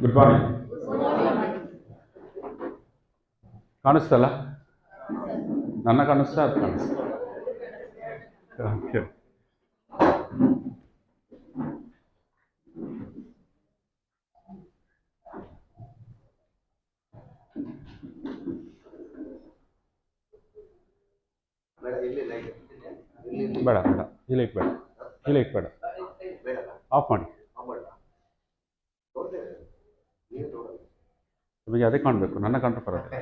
Good morning ಕಾಣಿಸ್ತಲ್ಲ? ನನ್ನ ಕಾಣಿಸ್ತಾ ಅದು ಕಾಣಿಸ್ತಾ ಓಕೆ ಬೇಡ ಬೇಡ ಇಲ್ಲ ಬೇಡ ಇಲ್ಲ ಬೇಡ ಆಫ್ ಮಾಡಿ ನಿಮಗೆ ಅದೇ ಕಾಣಬೇಕು ನನ್ನ ಕಂಡ್ರೆ ಬರುತ್ತೆ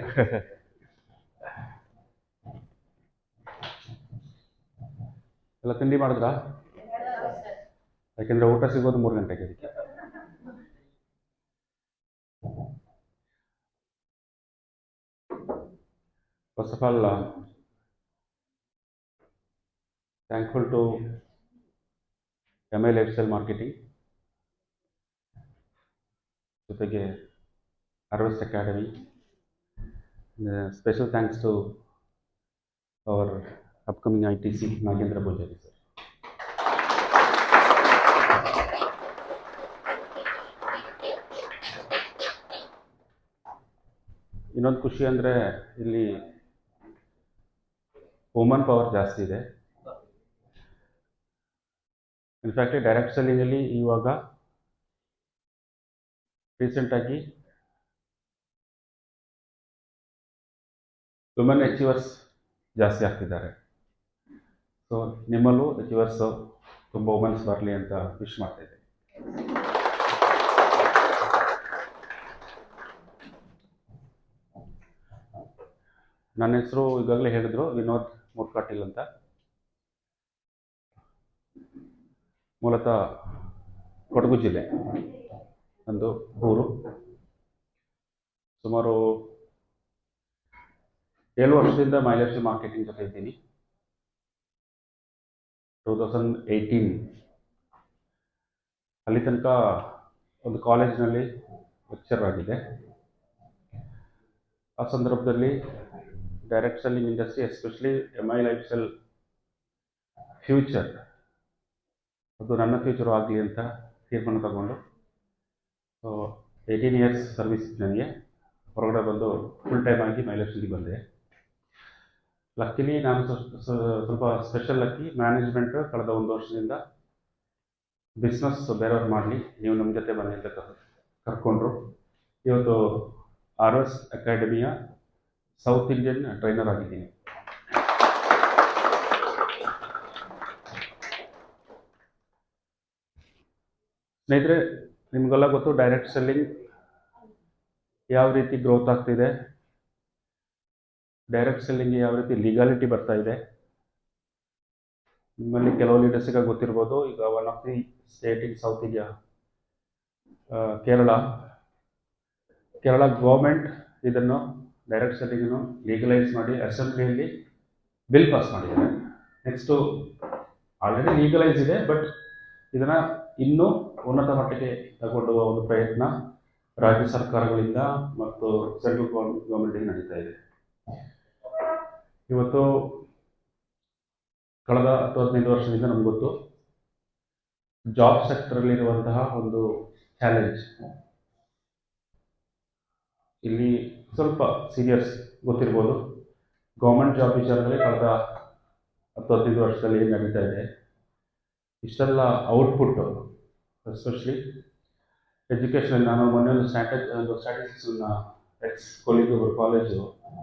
ಎಲ್ಲ ತಿಂಡಿ ಮಾಡಿದ್ರಾ ಯಾಕೆಂದ್ರೆ ಊಟ ಸಿಗೋದು ಮೂರು ಗಂಟೆಗೆ ಅದಕ್ಕೆ first of all thankful to M I lifestyle marketing ಜೊತೆಗೆ Harvest Academy. Uh, special thanks to our upcoming ITC, Nagendra Bojari sir. ಇನ್ನೊಂದು ಖುಷಿ ಅಂದರೆ ಇಲ್ಲಿ ವುಮನ್ ಪವರ್ ಜಾಸ್ತಿ ಇದೆ ಇನ್ಫ್ಯಾಕ್ಟ್ ಡೈರೆಕ್ಟ್ ಸೆಲ್ಲಿಂಗಲ್ಲಿ ಇವಾಗ ರೀಸೆಂಟಾಗಿ ವುಮೆನ್ ಅಚೀವರ್ಸ್ ಜಾಸ್ತಿ ಆಗ್ತಿದ್ದಾರೆ. ಸೊ ನಿಮ್ಮಲ್ಲೂ ಅಚೀವರ್ಸ್ ತುಂಬ ವುಮೆನ್ಸ್ ಬರಲಿ ಅಂತ ವಿಶ್ ಮಾಡ್ತಾ ಇದ್ದೆ ನನ್ನ ಹೆಸರು ಈಗಾಗಲೇ ಹೇಳಿದ್ರು ವಿನೋದ್ ಮುರ್ಕಾಟಿಲ್ ಅಂತ. ಮೂಲತಃ ಕೊಡಗು ಜಿಲ್ಲೆ ಒಂದು ಊರು. ಸುಮಾರು ಏಳು ವರ್ಷದಿಂದ ಮೈಲೇಜ್ ಮಾರ್ಕೆಟಿಂಗ್ ಜೊತೆ ಇದ್ದೀನಿ. ಟೂ ತೌಸಂಡ್ ಏಯ್ಟೀನ್ ಅಲ್ಲಿ ತನಕ ಒಂದು ಕಾಲೇಜಿನಲ್ಲಿ ಲೆಕ್ಚರ್ ಆಗಿದೆ. ಆ ಸಂದರ್ಭದಲ್ಲಿ direct selling industry especially M I life sell future ಅದು ನನ್ನ ಫ್ಯೂಚರು ಆಗಲಿ ಅಂತ ತೀರ್ಮಾನ ತಗೊಂಡು ಏಯ್ಟೀನ್ ಇಯರ್ಸ್ ಸರ್ವಿಸ್ ನನಗೆ ಹೊರಗಡೆ ಬಂದು ಫುಲ್ ಟೈಮ್ ಆಗಿ ಮೈಲೇಜ್ಗೆ ಬಂದೆ. ಲಕ್ಕಿಲಿ ನಾನು ಸ್ವಲ್ಪ ಸ್ಪೆಷಲ್ ಲಕ್ಕಿ ಮ್ಯಾನೇಜ್ಮೆಂಟ್ ಕಳೆದ ಒಂದು ವರ್ಷದಿಂದ ಬಿಸ್ನೆಸ್ ಬೇರೆಯವ್ರು ಮಾಡಲಿ, ನೀವು ನಮ್ಮ ಜೊತೆ ಬನ್ನಿ ಅಂತ ಕರ್- ಕರ್ಕೊಂಡ್ರು. ಇವತ್ತು ಆರ್ ಎಸ್ ಅಕಾಡೆಮಿಯ ಸೌತ್ ಇಂಡಿಯನ್ ಟ್ರೈನರ್ ಆಗಿದ್ದೀನಿ. ಸ್ನೇಹಿತರೆ, ನಿಮಗೆಲ್ಲ ಗೊತ್ತು ಡೈರೆಕ್ಟ್ ಸೆಲ್ಲಿಂಗ್ ಯಾವ ರೀತಿ ಗ್ರೋತ್ ಆಗ್ತಿದೆ? ಡೈರೆಕ್ಟ್ ಸೆಲ್ಲಿಂಗ್ಗೆ ಯಾವ ರೀತಿ ಲೀಗಾಲಿಟಿ ಬರ್ತಾ ಇದೆ? ನಿಮ್ಮಲ್ಲಿ ಕೆಲವು ಲೀಡರ್ಸಿಗೆ ಗೊತ್ತಿರ್ಬೋದು. ಈಗ one of the state in south India Kerala Kerala government ಇದನ್ನು ಡೈರೆಕ್ಟ್ ಸೆಲ್ಲಿಂಗನ್ನು ಲೀಗಲೈಸ್ ಮಾಡಿ ಅಸೆಂಬ್ಲಿಯಲ್ಲಿ ಬಿಲ್ ಪಾಸ್ ಮಾಡಿದ್ದಾರೆ. ನೆಕ್ಸ್ಟು ಆಲ್ರೆಡಿ ಲೀಗಲೈಸ್ ಇದೆ ಬಟ್ ಇದನ್ನು ಇನ್ನೂ ಉನ್ನತ ಮಟ್ಟಕ್ಕೆ ತಗೊಂಡುವ ಒಂದು ಪ್ರಯತ್ನ ರಾಜ್ಯ ಸರ್ಕಾರಗಳಿಂದ ಮತ್ತು ಸೆಂಟ್ರಲ್ ಗೌರ್ಮೆಂಟ್ ಗೌರ್ಮೆಂಟಿಗೆ ನಡೀತಾ ಇದೆ. ಇವತ್ತು ಕಳೆದ ಹತ್ತು ಹದಿನೈದು ವರ್ಷದಿಂದ ನಮ್ಗೆ ಗೊತ್ತು ಜಾಬ್ ಸೆಕ್ಟರಲ್ಲಿರುವಂತಹ ಒಂದು ಚಾಲೆಂಜ್ ಇಲ್ಲಿ ಸ್ವಲ್ಪ ಸೀರಿಯಸ್ ಗೊತ್ತಿರ್ಬೋದು. ಗೌರ್ಮೆಂಟ್ ಜಾಬ್ ವಿಚಾರದಲ್ಲಿ ಕಳೆದ ಹತ್ತು ಹದಿನೈದು ವರ್ಷದಲ್ಲಿ ಏನು ನಡೀತಾ ಇದೆ, ಇಷ್ಟೆಲ್ಲ ಔಟ್ಪುಟ್ ಎಸ್ಪೆಷಲಿ ಎಜುಕೇಷನ್ ನಾನು ಮೊನ್ನೆ ಒಂದು ಸ್ಟ್ಯಾಟ ಒಂದು ಸ್ಟ್ಯಾಟಿಸ್ಟಿಕ್ಸನ್ನ ಎಕ್ಸ್ ಕೊಲಿಗ್ ಕಾಲೇಜು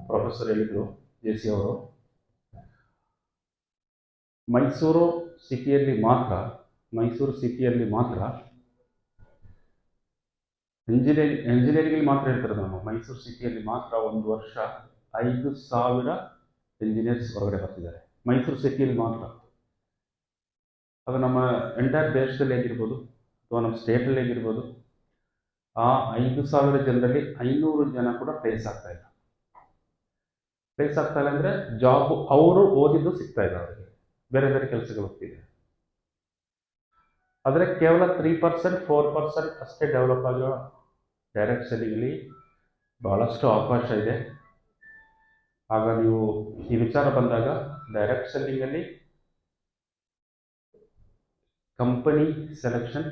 ಪ್ರೊಫೆಸರ್ ಹೇಳಿದರು. ಜೆ ಸಿ ಅವರು ಮೈಸೂರು ಸಿಟಿಯಲ್ಲಿ ಮಾತ್ರ, ಮೈಸೂರು ಸಿಟಿಯಲ್ಲಿ ಮಾತ್ರ ಇಂಜಿನಿಯರಿಂಗ್ ಇಂಜಿನಿಯರಿಂಗಲ್ಲಿ ಮಾತ್ರ ಹೇಳ್ತಾರೆ ನಾನು. ಮೈಸೂರು ಸಿಟಿಯಲ್ಲಿ ಮಾತ್ರ ಒಂದು ವರ್ಷ ಐದು ಸಾವಿರ ಇಂಜಿನಿಯರ್ಸ್ ಹೊರಗಡೆ ಬರ್ತಿದ್ದಾರೆ. ಮೈಸೂರು ಸಿಟಿಯಲ್ಲಿ ಮಾತ್ರ. ಅದು ನಮ್ಮ ಎಂಟೈರ್ ದೇಶದಲ್ಲಿ ಹೇಗಿರ್ಬೋದು? ಅಥವಾ ನಮ್ಮ ಸ್ಟೇಟಲ್ಲಿ ಹೇಗಿರ್ಬೋದು? ಆ ಐದು ಸಾವಿರ ಜನರಲ್ಲಿ ಐನೂರು ಜನ ಕೂಡ ಪ್ಲೇಸ್ ಆಗ್ತಾ ಇಲ್ಲ. ಪ್ಲೇಸ್ ಆಗ್ತಾ ಇಲ್ಲ ಅಂದರೆ ಜಾಬ್ ಅವರು ಓದಿದ್ದು ಸಿಗ್ತಾ ಇಲ್ಲ ಅವರಿಗೆ. ಬೇರೆ ಬೇರೆ ಕೆಲಸಗಳು ಹೋಗ್ತಿದೆ. ಆದರೆ ಕೇವಲ ತ್ರೀ ಪರ್ಸೆಂಟ್ ಫೋರ್ ಪರ್ಸೆಂಟ್ ಅಷ್ಟೇ ಡೆವಲಪ್ ಆಗಿರೋ ಡೈರೆಕ್ಟ್ ಸೆಲ್ಲಿಂಗಲ್ಲಿ ಭಾಳಷ್ಟು ಅವಕಾಶ ಇದೆ. ಆಗ ನೀವು ಈ ವಿಚಾರ ಬಂದಾಗ ಡೈರೆಕ್ಟ್ ಸೆಲ್ಲಿಂಗಲ್ಲಿ ಕಂಪನಿ ಸೆಲೆಕ್ಷನ್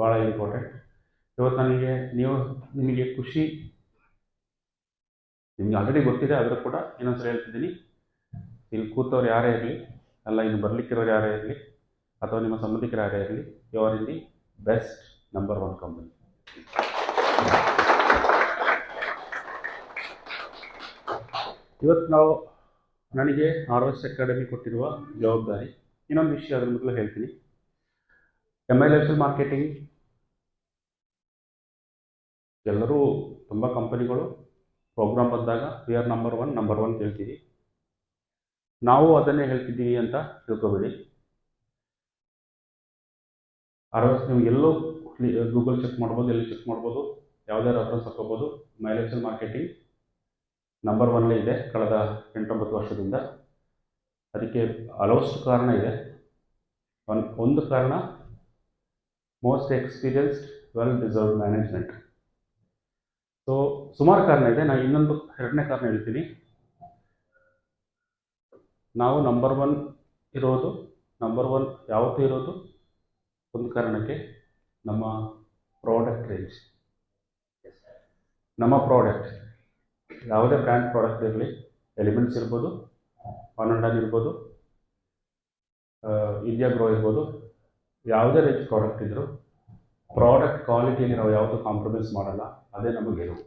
ಭಾಳ ಇಂಪಾರ್ಟೆಂಟ್ ಇವತ್ತು ನನಗೆ ನೀವು, ನಿಮಗೆ ಖುಷಿ ನಿಮ್ಗೆ ಆಲ್ರೆಡಿ ಗೊತ್ತಿದೆ, ಆದರೂ ಕೂಡ ಇನ್ನೊಂದ್ಸರಿ ಹೇಳ್ತಿದ್ದೀನಿ. ಇಲ್ಲಿ ಕೂತವ್ರು ಯಾರೇ ಇರಲಿ, ಅಲ್ಲ, ಇನ್ನು ಬರ್ಲಿಕ್ಕಿರೋರು ಯಾರೇ ಇರಲಿ, ಅಥವಾ ನಿಮ್ಮ ಸಂಬಂಧಿಕರು ಯಾರೇ ಇರಲಿ you are in the best number one company ಇವತ್ತು ನಾವು ನನಗೆ ಆರ್ ಅಕಾಡೆಮಿ ಕೊಟ್ಟಿರುವ ಜವಾಬ್ದಾರಿ, ಇನ್ನೊಂದು ವಿಷಯ ಅದ್ರ ಮೊದಲು ಹೇಳ್ತೀನಿ. ಎಂ ಐ ಮಾರ್ಕೆಟಿಂಗ್ ಎಲ್ಲರೂ ತುಂಬ ಕಂಪನಿಗಳು ಪ್ರೋಗ್ರಾಮ್ ಬಂದಾಗ we are number one number one ಹೇಳ್ತೀವಿ ನಾವು ಅದನ್ನೇ ಹೇಳ್ತಿದ್ದೀವಿ ಅಂತ ತಿಳ್ಕೊಬೇಡಿ. ಅರವತ್ತು ನೀವು ಎಲ್ಲೋ ಗೂಗಲ್ ಚೆಕ್ ಮಾಡ್ಬೋದು, ಎಲ್ಲಿ ಚೆಕ್ ಮಾಡ್ಬೋದು, ಯಾವುದೇ ರೆಫರೆನ್ಸ್ ಹಾಕೋಬೋದು ಮೈಲೇಜಲ್ ಮಾರ್ಕೆಟಿಂಗ್ ನಂಬರ್ ಒನ್ಲೇ ಇದೆ ಕಳೆದ ಎಂಟೊಂಬತ್ತು ವರ್ಷದಿಂದ. ಅದಕ್ಕೆ ಹಲವಷ್ಟು ಕಾರಣ ಇದೆ. ಒನ್ ಒಂದು ಕಾರಣ most experienced well deserve management ಸುಮಾರು ಕಾರಣ ಇದೆ. ನಾನು ಇನ್ನೊಂದು ಎರಡನೇ ಕಾರಣ ಹೇಳ್ತೀನಿ. ನಾವು ನಂಬರ್ ಒನ್ ಇರೋದು ನಂಬರ್ ಒನ್ ಯಾವತ್ತೂ ಇರೋದು ಒಂದು ಕಾರಣಕ್ಕೆ ನಮ್ಮ ಪ್ರಾಡಕ್ಟ್ ರೇಂಜ್ ನಮ್ಮ ಪ್ರಾಡಕ್ಟ್ ಯಾವುದೇ ಬ್ರ್ಯಾಂಡ್ ಪ್ರಾಡಕ್ಟ್ ಇರಲಿ ಎಲಿಮೆಂಟ್ಸ್ ಇರ್ಬೋದು ಆನ್ ಇರ್ಬೋದು ಇಂಡಿಯಾ ಗ್ರೋ ಇರ್ಬೋದು, ಯಾವುದೇ ರೇಂಜ್ ಪ್ರಾಡಕ್ಟ್ ಇದ್ದರೂ ಪ್ರಾಡಕ್ಟ್ ಕ್ವಾಲಿಟಿಯಲ್ಲಿ ನಾವು ಯಾವುದು ಕಾಂಪ್ರಮೈಸ್ ಮಾಡಲ್ಲ. ಅದೇ ನಮಗೆ ಗೆಲುವು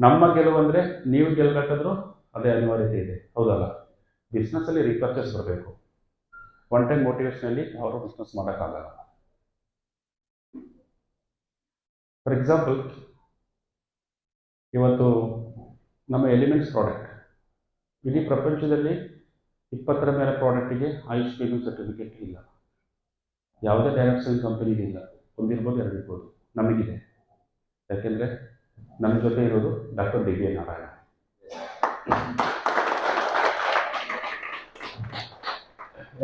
ನಮ್ಮ ಗೆಲುವು ಅಂದರೆ ನೀವು ಗೆಲ್ಲಬೇಕಾದ್ರೂ ಅದೇ ಅನಿವಾರ್ಯತೆ ಇದೆ. ಹೌದಲ್ಲ? ಬಿಸ್ನೆಸ್ಸಲ್ಲಿ ರೀಪರ್ಚೇಸ್ ಬರಬೇಕು. ಒನ್ ಟೈಮ್ ಮೋಟಿವೇಶನಲ್ಲಿ ಅವರು ಬಿಸ್ನೆಸ್ ಮಾಡೋಕ್ಕಾಗಲ್ಲ. ಫಾರ್ ಎಕ್ಸಾಂಪಲ್ ಇವತ್ತು ನಮ್ಮ ಎಲಿಮೆಂಟ್ಸ್ ಪ್ರಾಡಕ್ಟ್ ಇಡೀ ಪ್ರಪಂಚದಲ್ಲಿ ಇಪ್ಪತ್ತರ ಮೇಲೆ ಪ್ರಾಡಕ್ಟಿಗೆ ಆಯುಷ್ ಪೇಮೆಂಟ್ ಸರ್ಟಿಫಿಕೇಟ್ ಇಲ್ಲ. ಯಾವುದೇ ಡೈರೆಕ್ಟ್ ಸೇಲ್ ಕಂಪನಿಗೆ ಇಲ್ಲ. ಒಂದಿರ್ಬೋದು, ಎರಡಿರ್ಬೋದು. ನಮಗಿದೆ. ಯಾಕೆಂದರೆ ನಮ್ಮ ಜೊತೆ ಇರೋದು doctor D V Narayana.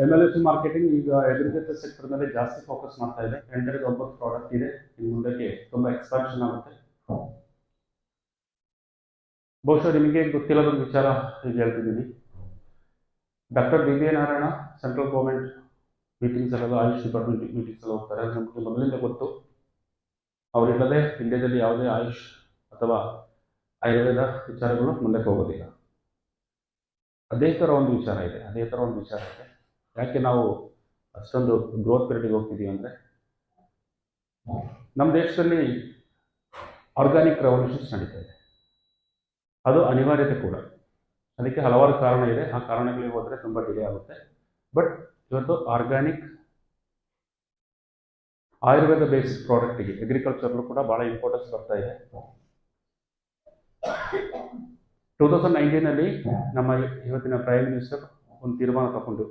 M L S marketing ಈಗ ಅಗ್ರಿಕಲ್ಚರ್ ಸೆಕ್ಟರ್ ಮೇಲೆ ಜಾಸ್ತಿ ಫೋಕಸ್ ಮಾಡ್ತಾ ಇದೆ. ಎಂಟರಿಂದ ಒಂಬತ್ತು ಪ್ರಾಡಕ್ಟ್ ಇದೆ. ಇನ್ನು ಮುಂದಕ್ಕೆ ತುಂಬ ಎಕ್ಸ್ಪಾನ್ಷನ್ ಆಗುತ್ತೆ. ಬಹುಶಃ ನಿಮಗೆ ಗೊತ್ತಿಲ್ಲದೊಂದು ವಿಚಾರ ಈಗ ಹೇಳ್ತಿದ್ದೀನಿ. Doctor D V Narayana central government meetings ಎಲ್ಲ ಆಯುಷ್ ಡಿಪಾರ್ಟ್ಮೆಂಟ್ ಮೀಟಿಂಗ್ಸ್ ಎಲ್ಲ ಹೋಗ್ತಾರೆ. ನಮಗೆ ಮೊದಲಿಂದ ಗೊತ್ತು. ಅವರಿಲ್ಲದೆ ಇಂಡಿಯಾದಲ್ಲಿ ಯಾವುದೇ ಆಯುಷ್ ಅಥವಾ ಆಯುರ್ವೇದ ವಿಚಾರಗಳು ಮುಂದಕ್ಕೆ ಹೋಗೋದಿಲ್ಲ. ಅದೇ ಥರ ಒಂದು ವಿಚಾರ ಇದೆ, ಅದೇ ಥರ ಒಂದು ವಿಚಾರ ಇದೆ. ಯಾಕೆ ನಾವು ಅಷ್ಟೊಂದು ಗ್ರೋತ್ ಪೀರಿಯಡ್ಗೆ ಹೋಗ್ತಿದ್ದೀವಿ ಅಂದರೆ, ನಮ್ಮ ದೇಶದಲ್ಲಿ ಆರ್ಗಾನಿಕ್ ರೆವಲ್ಯೂಷನ್ಸ್ ನಡೀತಾ ಇದೆ. ಅದು ಅನಿವಾರ್ಯತೆ ಕೂಡ. ಅದಕ್ಕೆ ಹಲವಾರು ಕಾರಣ ಇದೆ. ಆ ಕಾರಣಗಳಿಗೆ ಹೋದರೆ ತುಂಬ ಡಿಲೇ ಆಗುತ್ತೆ. ಬಟ್ ಇವತ್ತು ಆರ್ಗ್ಯಾನಿಕ್ ಆಯುರ್ವೇದ ಬೇಸ್ಡ್ ಪ್ರಾಡಕ್ಟಿಗೆ ಅಗ್ರಿಕಲ್ಚರ್ಲು ಕೂಡ ಭಾಳ ಇಂಪಾರ್ಟೆನ್ಸ್ ಬರ್ತಾ ಇದೆ. ಟೂ ತೌಸಂಡ್ ನೈನ್ಟೀನಲ್ಲಿ ನಮ್ಮ ಇವತ್ತಿನ ಪ್ರೈಮ್ ಮಿನಿಸ್ಟರ್ ಒಂದು ತೀರ್ಮಾನ ತಗೊಂಡು.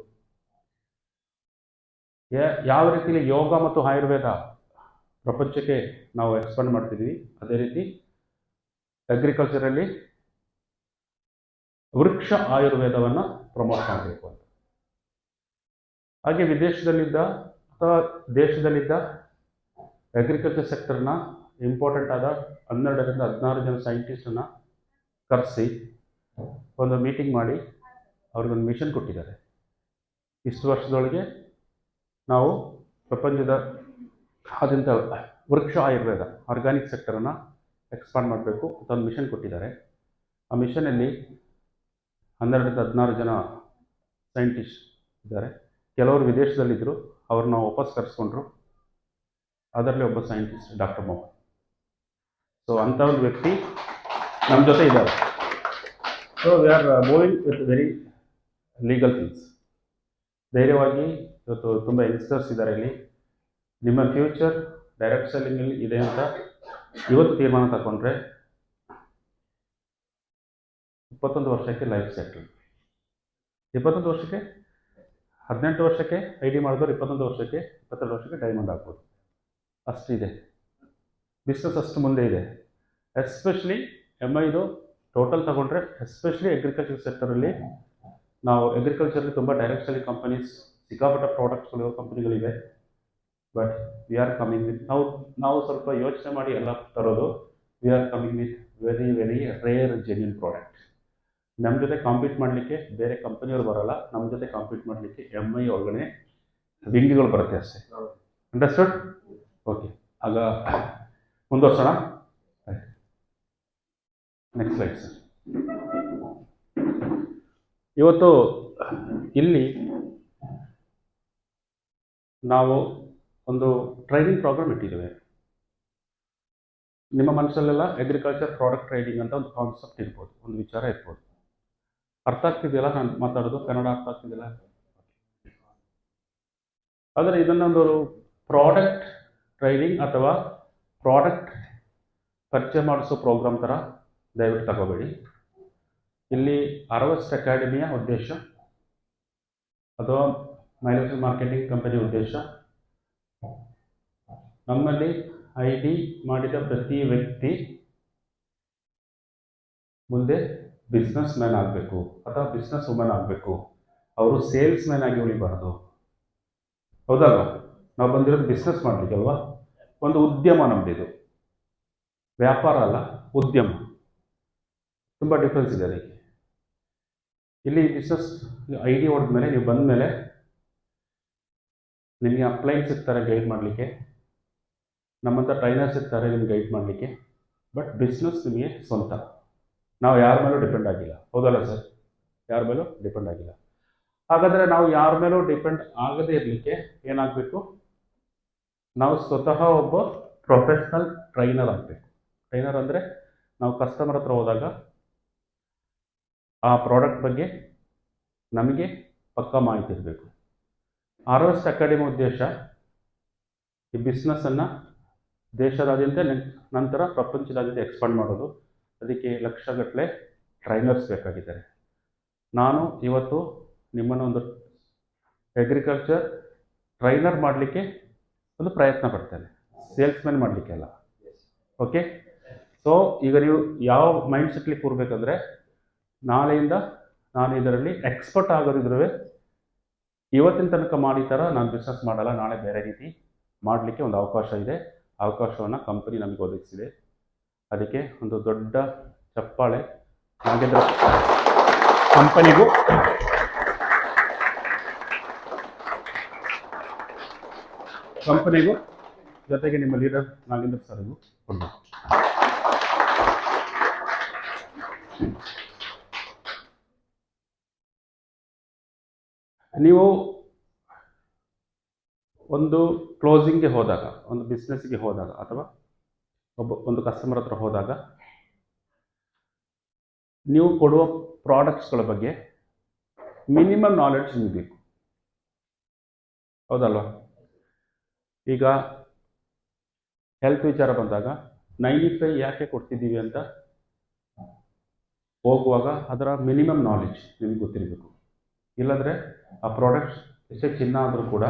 ಯಾವ ರೀತಿಯಲ್ಲಿ ಯೋಗ ಮತ್ತು ಆಯುರ್ವೇದ ಪ್ರಪಂಚಕ್ಕೆ ನಾವು ಎಕ್ಸ್ಪಾಂಡ್ ಮಾಡ್ತಿದ್ದೀವಿ ಅದೇ ರೀತಿ ಅಗ್ರಿಕಲ್ಚರಲ್ಲಿ ವೃಕ್ಷ ಆಯುರ್ವೇದವನ್ನು ಪ್ರಮೋಟ್ ಮಾಡಬೇಕು ಅಂತ. ಹಾಗೆ ವಿದೇಶದಲ್ಲಿದ್ದ ಅಥವಾ ದೇಶದಲ್ಲಿದ್ದ ಅಗ್ರಿಕಲ್ಚರ್ ಸೆಕ್ಟರ್ನ ಇಂಪಾರ್ಟೆಂಟ್ ಆದ ಹನ್ನೆರಡರಿಂದ ಹದಿನಾರು ಜನ ಸೈಂಟಿಸ್ಟನ್ನು ಕರೆಸಿ ಒಂದು ಮೀಟಿಂಗ್ ಮಾಡಿ ಅವ್ರಿಗೊಂದು ಮಿಷನ್ ಕೊಟ್ಟಿದ್ದಾರೆ. ಇಷ್ಟು ವರ್ಷದೊಳಗೆ ನಾವು ಪ್ರಪಂಚದ ಆದ್ಯಂತ ವೃಕ್ಷ ಆಯುರ್ವೇದ ಆರ್ಗಾನಿಕ್ ಸೆಕ್ಟರನ್ನು ಎಕ್ಸ್ಪಾಂಡ್ ಮಾಡಬೇಕು ಅಂತ ಒಂದು ಮಿಷನ್ ಕೊಟ್ಟಿದ್ದಾರೆ. ಆ ಮಿಷನಲ್ಲಿ ಹನ್ನೆರಡರಿಂದ ಹದಿನಾರು ಜನ ಸೈಂಟಿಸ್ಟ್ ಇದ್ದಾರೆ. ಕೆಲವರು ವಿದೇಶದಲ್ಲಿದ್ದರು ಅವ್ರನ್ನ ವಾಪಸ್ ಕರೆಸ್ಕೊಂಡ್ರು. ಅದರಲ್ಲಿ ಒಬ್ಬ ಸೈಂಟಿಸ್ಟ್ ಡಾಕ್ಟರ್ ಮೋಹನ್ ಸೊ ಅಂಥ ಒಂದು ವ್ಯಕ್ತಿ ನಮ್ಮ ಜೊತೆ ಇದ್ದಾರೆ. So we are moving with very legal things ಧೈರ್ಯವಾಗಿ ಇವತ್ತು ತುಂಬ ಯಂಗ್ಸ್ಟರ್ಸ್ ಇದ್ದಾರೆ ಇಲ್ಲಿ. ನಿಮ್ಮ ಫ್ಯೂಚರ್ ಡೈರೆಕ್ಟ್ ಸೆಲ್ಲಿಂಗಲ್ಲಿ ಇದೆ ಅಂತ ಇವತ್ತು ತೀರ್ಮಾನ ತಗೊಂಡ್ರೆ ಇಪ್ಪತ್ತೊಂದು ವರ್ಷಕ್ಕೆ ಲೈಫ್ ಸೆಟ್ಲ್ ಇಪ್ಪತ್ತೊಂದು ವರ್ಷಕ್ಕೆ? ಹದಿನೆಂಟು ವರ್ಷಕ್ಕೆ ಐ ಡಿ ಮಾಡಿದವರು ಇಪ್ಪತ್ತೊಂದು ವರ್ಷಕ್ಕೆ ಇಪ್ಪತ್ತೆರಡು ವರ್ಷಕ್ಕೆ ಡೈಮಂಡ್ ಆಗ್ಬೋದು ಅಷ್ಟಿದೆ. ಬಿಸ್ನೆಸ್ ಅಷ್ಟು ಮುಂದೆ ಇದೆ. ಎಸ್ಪೆಷಲಿ ಎಂ ಐದು ಟೋಟಲ್ ತಗೊಂಡ್ರೆ ಎಸ್ಪೆಷಲಿ ಅಗ್ರಿಕಲ್ಚರ್ ಸೆಕ್ಟರಲ್ಲಿ ನಾವು ಅಗ್ರಿಕಲ್ಚರಲ್ಲಿ ತುಂಬ ಡೈರೆಕ್ಟ್ ಸೆಲ್ಲಿಂಗ್ ಕಂಪನೀಸ್ ಸಿಕ್ಕಾಪಟ್ಟ ಪ್ರಾಡಕ್ಟ್ಸ್ಗಳಿರೋ ಕಂಪ್ನಿಗಳಿವೆ but we are coming with ನಾವು ನಾವು ಸ್ವಲ್ಪ ಯೋಚನೆ ಮಾಡಿ ಎಲ್ಲ ತರೋದು we are coming with very very rare genuine product ನಮ್ಮ ಜೊತೆ ಕಾಂಪೀಟ್ ಮಾಡಲಿಕ್ಕೆ ಬೇರೆ ಕಂಪನಿಯವರು ಬರೋಲ್ಲ ನಮ್ಮ ಜೊತೆ ಕಾಂಪೀಟ್ ಮಾಡಲಿಕ್ಕೆ ಎಂ ಐ ಒಳಗಡೆ ವಿಂಗ್ಗಳು ಬರುತ್ತೆ ಅಷ್ಟೇ. ಅಂಡರ್ಸ್ಟುಡ್ ಓಕೆ ಆಗ ಮುಂದುವರ್ಸೋಣ ನೆಕ್ಸ್ಟ್ ಸ್ಲೈಡ್ ಸರ್ ಇವತ್ತು ಇಲ್ಲಿ ನಾವು ಒಂದು ಟ್ರೈನಿಂಗ್ ಪ್ರೋಗ್ರಾಮ್ ಇಟ್ಟಿದ್ದೇವೆ. ನಿಮ್ಮ ಮನಸ್ಸಲ್ಲೆಲ್ಲ ಅಗ್ರಿಕಲ್ಚರ್ ಪ್ರಾಡಕ್ಟ್ ಟ್ರೈನಿಂಗ್ ಅಂತ ಒಂದು ಕಾನ್ಸೆಪ್ಟ್ ಇರ್ಬೋದು, ಒಂದು ವಿಚಾರ ಇರ್ಬೋದು. ಅರ್ಥ ಆಗ್ತಿದೆಯಲ್ಲ ನಾನು ಮಾತಾಡೋದು? ಕನ್ನಡ ಅರ್ಥ ಆಗ್ತಿದೆಯಲ್ಲ? ಆದರೆ ಇದನ್ನೊಂದು ಪ್ರಾಡಕ್ಟ್ ಟ್ರೈನಿಂಗ್ ಅಥವಾ ಪ್ರಾಡಕ್ಟ್ ಪರಿಚಯ ಮಾಡಿಸೋ ಪ್ರೋಗ್ರಾಮ್ ಥರ ದಯವಿಟ್ಟು ತಗೋಬೇಡಿ. ಇಲ್ಲಿ ಅರವಸ್ಟ್ ಅಕಾಡೆಮಿಯ ಉದ್ದೇಶ ಅಥವಾ ಮ್ಯಾನುಫ್ಯಾಕ್ಚರಿಂಗ್ ಮಾರ್ಕೆಟಿಂಗ್ ಕಂಪನಿ ಉದ್ದೇಶ. ನಮ್ಮಲ್ಲಿ ಐ ಡಿ ಮಾಡಿದ ಪ್ರತಿ ವ್ಯಕ್ತಿ ಮುಂದೆ ಬಿಸ್ನೆಸ್ ಮ್ಯಾನ್ ಆಗಬೇಕು, ಅಥವಾ ಬಿಸ್ನೆಸ್ ವುಮನ್ ಆಗಬೇಕು. ಅವರು ಸೇಲ್ಸ್ ಮ್ಯಾನ್ ಆಗಿ ಉಳಿಬಾರ್ದು. ಹೌದಲ್ವಾ? ನಾವು ಬಂದಿರೋದು ಬಿಸ್ನೆಸ್ ಮಾಡಲಿಕ್ಕೆ ಅಲ್ವಾ? ಒಂದು ಉದ್ಯಮ ನಮ್ಮದಿದು ವ್ಯಾಪಾರ ಅಲ್ಲ, ಉದ್ಯಮ. ತುಂಬ ಡಿಫ್ರೆನ್ಸ್ ಇದೆ ಅದಕ್ಕೆ. ಇಲ್ಲಿ ಬಿಸ್ನೆಸ್ ಐ ಡಿ ಹೊಡೆದ್ಮೇಲೆ ನೀವು ಬಂದ ಮೇಲೆ ನಿಮಗೆ ಅಪ್ಲೈನ್ಸ್ ಇರ್ತಾರೆ ಗೈಡ್ ಮಾಡಲಿಕ್ಕೆ. ನಮ್ಮಂಥ ಟ್ರೈನರ್ಸ್ ಇರ್ತಾರೆ ನಿಮ್ಗೆ ಗೈಡ್ ಮಾಡಲಿಕ್ಕೆ. ಬಟ್ ಬಿಸ್ನೆಸ್ ನಿಮಗೆ ಸ್ವಂತ. ನಾವು ಯಾರ ಮೇಲೂ ಡಿಪೆಂಡ್ ಆಗಿಲ್ಲ. ಹೌದಲ್ಲ ಸರ್ ಯಾರ ಮೇಲೂ ಡಿಪೆಂಡ್ ಆಗಿಲ್ಲ. ಹಾಗಾದರೆ ನಾವು ಯಾರ ಮೇಲೂ ಡಿಪೆಂಡ್ ಆಗದೇ ಇರಲಿಕ್ಕೆ ಏನಾಗಬೇಕು? ನಾವು ಸ್ವತಃ ಒಬ್ಬ ಪ್ರೊಫೆಷ್ನಲ್ ಟ್ರೈನರ್ ಆಗಬೇಕು. ಟ್ರೈನರ್ ಅಂದರೆ ನಾವು ಕಸ್ಟಮರ್ ಹತ್ರ ಹೋದಾಗ ಆ ಪ್ರಾಡಕ್ಟ್ ಬಗ್ಗೆ ನಮಗೆ ಪಕ್ಕ ಮಾಹಿತಿ ಇರಬೇಕು. ಆರ್ ಎಸ್ ಅಕಾಡೆಮಿ ಉದ್ದೇಶ ಈ ಬಿಸ್ನೆಸ್ಸನ್ನು ದೇಶದಾದ್ಯಂತ ನಂತರ ಪ್ರಪಂಚದಾದ್ಯಂತ ಎಕ್ಸ್ಪಾಂಡ್ ಮಾಡೋದು. ಅದಕ್ಕೆ ಲಕ್ಷಗಟ್ಟಲೆ ಟ್ರೈನರ್ಸ್ ಬೇಕಾಗಿದ್ದಾರೆ. ನಾನು ಇವತ್ತು ನಿಮ್ಮನ್ನು ಒಂದು ಅಗ್ರಿಕಲ್ಚರ್ ಟ್ರೈನರ್ ಮಾಡಲಿಕ್ಕೆ ಒಂದು ಪ್ರಯತ್ನ ಪಡ್ತೇನೆ. ಸೇಲ್ಸ್ಮ್ಯಾನ್ ಮಾಡಲಿಕ್ಕೆ ಅಲ್ಲ ಓಕೆ ಸೊ ಈಗ ನೀವು ಯಾವ ಮೈಂಡ್ ಸೆಟ್ಲಿ ಕೂರ್ಬೇಕಂದ್ರೆ, ನಾಳೆಯಿಂದ ನಾನು ಇದರಲ್ಲಿ ಎಕ್ಸ್ಪರ್ಟ್ ಆಗೋದಿದ್ರೂ ಇವತ್ತಿನ ತನಕ ಮಾಡಿ ಥರ ನಾನು ಬಿಸ್ನೆಸ್ ಮಾಡಲ್ಲ, ನಾಳೆ ಬೇರೆ ರೀತಿ ಮಾಡಲಿಕ್ಕೆ ಒಂದು ಅವಕಾಶ ಇದೆ. ಅವಕಾಶವನ್ನು ಕಂಪನಿ ನಮಗೆ ಒದಗಿಸಿದೆ. ಅದಕ್ಕೆ ಒಂದು ದೊಡ್ಡ ಚಪ್ಪಾಳೆ. ನಾಗೇಂದ್ರ ಕಂಪನಿಗೂ ಕಂಪನಿಗೂ ಜೊತೆಗೆ ನಿಮ್ಮ ಲೀಡರ್ ನಾಗೇಂದ್ರ ಸರ್ಗೂ ಕೊಡಬೇಕು ನೀವು ಒಂದು ಕ್ಲೋಸಿಂಗ್ಗೆ ಹೋದಾಗ, ಒಂದು ಬಿಸ್ನೆಸ್ಗೆ ಹೋದಾಗ ಅಥವಾ ಒಬ್ಬ ಒಂದು ಕಸ್ಟಮರ್ ಹತ್ರ ಹೋದಾಗ ನೀವು ಕೊಡುವ ಪ್ರಾಡಕ್ಟ್ಸ್ಗಳ ಬಗ್ಗೆ ಮಿನಿಮಮ್ ನಾಲೆಡ್ಜ್ ನಿಮಗೆ ಹೌದಲ್ವಾ? ಈಗ ಹೆಲ್ತ್ ವಿಚಾರ ಬಂದಾಗ ನೈಂಟಿ ಫೈವ್ ಯಾಕೆ ಕೊಡ್ತಿದ್ದೀವಿ ಅಂತ ಹೋಗುವಾಗ ಅದರ ಮಿನಿಮಮ್ ನಾಲೆಜ್ ನಿಮಗೆ ಗೊತ್ತಿರಬೇಕು. ಇಲ್ಲಾಂದರೆ ಆ ಪ್ರಾಡಕ್ಟ್ಸ್ ಎಷ್ಟೇ ಚಿನ್ನ ಆದರೂ ಕೂಡ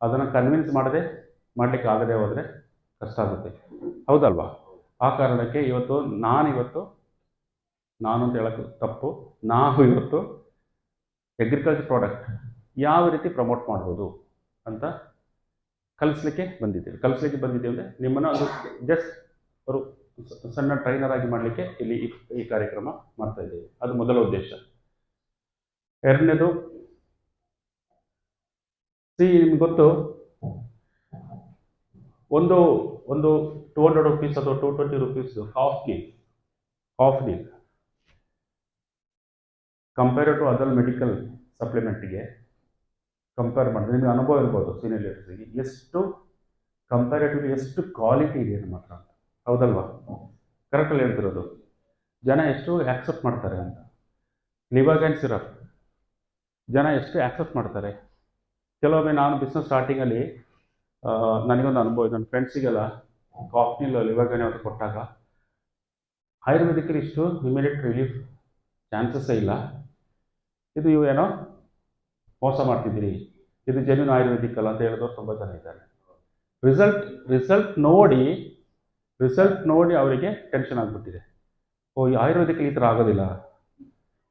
ಅದನ್ನು ಕನ್ವಿನ್ಸ್ ಮಾಡದೆ ಮಾಡಲಿಕ್ಕೆ ಆಗದೆ ಹೋದರೆ ಕಷ್ಟ ಆಗುತ್ತೆ. ಹೌದಲ್ವಾ? ಆ ಕಾರಣಕ್ಕೆ ಇವತ್ತು ನಾನಿವತ್ತು, ನಾನು ಅಂತ ಹೇಳೋಕ್ಕೆ ತಪ್ಪು, ನಾವು ಇವತ್ತು ಅಗ್ರಿಕಲ್ಚರ್ ಪ್ರಾಡಕ್ಟ್ ಯಾವ ರೀತಿ ಪ್ರಮೋಟ್ ಮಾಡ್ಬೋದು ಅಂತ ಕಲಿಸ್ಲಿಕ್ಕೆ ಬಂದಿದ್ದೇವೆ. ಕಲಿಸ್ಲಿಕ್ಕೆ ಬಂದಿದ್ದೇವೆ ಅಂದರೆ ನಿಮ್ಮನ್ನು ಒಂದು ಜಸ್ಟ್ ಅವರು ಸಣ್ಣ ಟ್ರೈನರ್ ಆಗಿ ಮಾಡಲಿಕ್ಕೆ ಇಲ್ಲಿ ಈ- ಕಾರ್ಯಕ್ರಮ ಮಾಡ್ತಾ ಇದ್ದೇವೆ. ಅದು ಮೊದಲ ಉದ್ದೇಶ. ಎರಡನೇದು ಸಿ ನಿಮ್ಗೆ ಗೊತ್ತು, ಒಂದು ಒಂದು ಟೂ ಹಂಡ್ರೆಡ್ ರುಪೀಸ್ ಅಥವಾ two twenty rupees half ಕಾಫ್ಗೆ half deal compare to other medical ಸಪ್ಲಿಮೆಂಟ್ಗೆ compare ಮಾಡಿದ್ರೆ ನಿಮಗೆ ಅನುಭವ ಇರ್ಬೋದು ಸೀನಿಯರ್ ಲೀಡರ್ಸಿಗೆ ಎಷ್ಟು ಕಂಪ್ಯಾರಿಟಿವ್ಲಿ ಎಷ್ಟು ಕ್ವಾಲಿಟಿ ಇದೆ ನಮ್ಮ ಹತ್ರ ಅಂತ. ಹೌದಲ್ವಾ? ಕರೆಕ್ಟಲ್ಲಿ ಹೇಳ್ತಿರೋದು. ಜನ ಎಷ್ಟು ಆ್ಯಕ್ಸೆಪ್ಟ್ ಮಾಡ್ತಾರೆ ಅಂತ. ಲಿವಾಗನ್ಸ್ ಇರೋ ಜನ ಎಷ್ಟು ಆ್ಯಕ್ಸೆಪ್ಟ್ ಮಾಡ್ತಾರೆ. ಕೆಲವೊಮ್ಮೆ ನಾನು ಬಿಸ್ನೆಸ್ ಸ್ಟಾರ್ಟಿಂಗಲ್ಲಿ ನನಗೊಂದು ಅನುಭವ ಇದೆ. ನನ್ನ ಫ್ರೆಂಡ್ಸಿಗೆಲ್ಲ ಕಾಫ್ನಿಲ್ ಲಿವಾಗನ್ ಅವ್ರಿಗೆ ಕೊಟ್ಟಾಗ, ಆಯುರ್ವೇದಿಕಲ್ಲಿ ಇಷ್ಟು ಇಮಿಡಿಯೇಟ್ ರಿಲೀಫ್ ಚಾನ್ಸಸ್ಸೇ ಇಲ್ಲ. ಇದು ಇವೇನೋ ಮೋಸ ಮಾಡ್ತಿದ್ದೀರಿ. ಇದು ಜೆನ್ಯೂನ್ ಆಯುರ್ವೇದಿಕ್ ಅಲ್ಲ ಅಂತ ಹೇಳಿದವರು ತುಂಬ ಜನ ಇದ್ದಾರೆ. ರಿಸಲ್ಟ್ ರಿಸಲ್ಟ್ ನೋಡಿ ರಿಸಲ್ಟ್ ನೋಡಿ ಅವರಿಗೆ ಟೆನ್ಷನ್ ಆಗಿಬಿಟ್ಟಿದೆ. ಓ, ಈ ಆಯುರ್ವೇದಿಕ್ ಈ ಥರ ಆಗೋದಿಲ್ಲ.